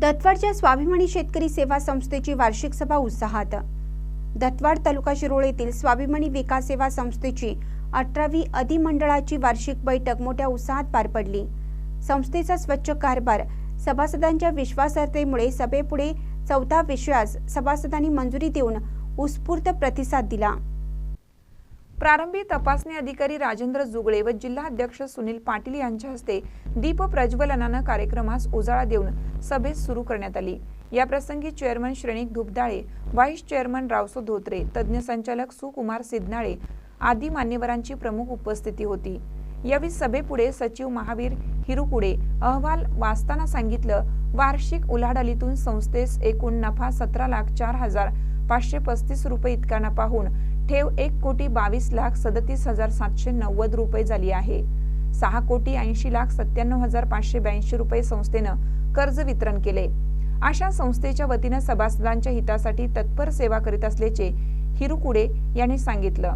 दत्वाडच्या स्वाभिमानी शेतकरी सेवा संस्थेची वार्षिक सभा उत्साहात. दत्वाड तालुका शिरोळ येथील स्वाभिमानी विकास सेवा संस्थेची अठरावी अधिमंडळाची वार्षिक बैठक मोठ्या उत्साहात पार पडली. संस्थेचा स्वच्छ कारभार सभासदांच्या विश्वासार्हतेमुळे सभेपुढे चौथा विश्वास सभासदांनी मंजुरी देऊन उत्स्फूर्त प्रतिसाद दिला. प्रारंभी तपासणी अधिकारी राजेंद्र जुगळे व जिल्हाध्यक्ष सुनील पाटील यांच्या हस्ते दीप प्रज्वलनानं कार्यक्रमास उजाळा देऊन सभेत सुरू करण्यात आली. या प्रसंगी chairman Shrenik Dhupdale vice chairman Raoso Dhotre तज्ज्ञ संचालक सुकुमार सिद्धनाळे आदी मान्यवरांची प्रमुख उपस्थिती होती. यावेळी सभेपुढे सचिव महावीर हिरुकुडे अहवाल वाचताना सांगितलं वार्षिक उलाढालीतून संस्थेस एकूण नफा सतरा लाख चार हजार पाचशे पस्तीस रुपये इतका नफा होऊन ठेव एक कोटी बावीस लाख सदतीस हजार सातशे नव्वद रुपये झाली आहे. सहा कोटी ऐंशी लाख सत्त्याण्णव हजार पाचशे ब्याऐंशी रुपये संस्थेनं कर्ज वितरण केले. अशा संस्थेच्या वतीनं सभासदांच्या हितासाठी तत्पर सेवा करीत असल्याचे हिरुकुडे यांनी सांगितलं.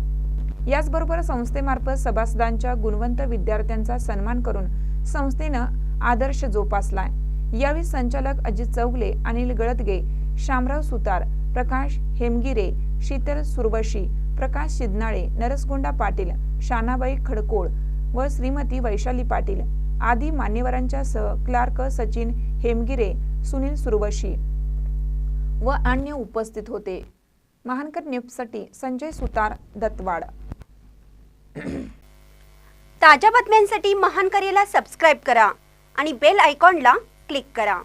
याचबरोबर संस्थेमार्फत सभासदांच्या गुणवंत विद्यार्थ्यांचा सन्मान करून संस्थेनं आदर्श जोपासलाय. यावेळी संचालक अजित चौगले अनिल गळतगे शामराव सुतार प्रकाश हेमगिरे शीतल सुरवशी प्रकाश शिदनाळे नरसगोंडा पाटील शानाबाई खडकोळ व श्रीमती वैशाली पाटील आदी मान्यवरांच्या सह क्लार्क सचिन हेमगिरे सुनील सुरवशी व अन्य उपस्थित होते. महानकर न्यूजसाठी संजय सुतार दत्तवाड. ताज्या बातम्यांसाठी महानकरेला सबस्क्राईब करा आणि बेल आयकॉनला क्लिक करा.